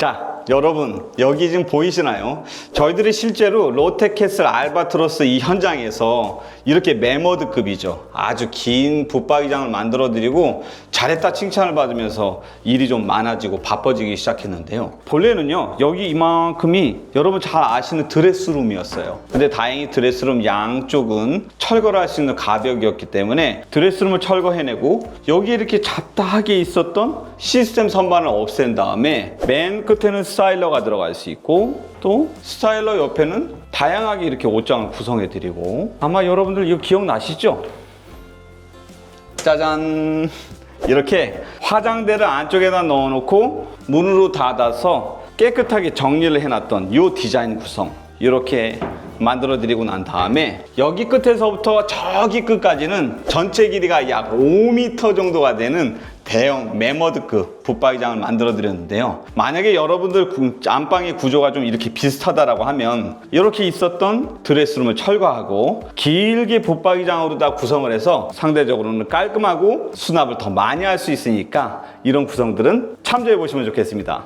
자, 여러분, 여기 지금 보이시나요? 저희들이 실제로 롯데캐슬 알바트로스 이 현장에서 이렇게 메머드급이죠. 아주 긴 붙박이장을 만들어 드리고 잘했다 칭찬을 받으면서 일이 좀 많아지고 바빠지기 시작했는데요. 본래는요, 여기 이만큼이 여러분 잘 아시는 드레스룸이었어요. 근데 다행히 드레스룸 양쪽은 철거를 할 수 있는 가벽이었기 때문에 드레스룸을 철거해내고 여기 이렇게 잡다하게 있었던 시스템 선반을 없앤 다음에 맨 끝에는 스타일러가 들어갈 수 있고 또 스타일러 옆에는 다양하게 이렇게 옷장을 구성해 드리고 아마 여러분들 이거 기억나시죠? 짜잔 이렇게 화장대를 안쪽에다 넣어놓고 문으로 닫아서 깨끗하게 정리를 해놨던 이 디자인 구성 이렇게 만들어 드리고 난 다음에 여기 끝에서부터 저기 끝까지는 전체 길이가 약 5m 정도가 되는 대형 메머드급 붙박이장을 만들어 드렸는데요. 만약에 여러분들 구- 안방의 구조가 좀 이렇게 비슷하다라고 하면 이렇게 있었던 드레스룸을 철거하고 길게 붙박이장으로 다 구성을 해서 상대적으로는 깔끔하고 수납을 더 많이 할 수 있으니까 이런 구성들은 참조해 보시면 좋겠습니다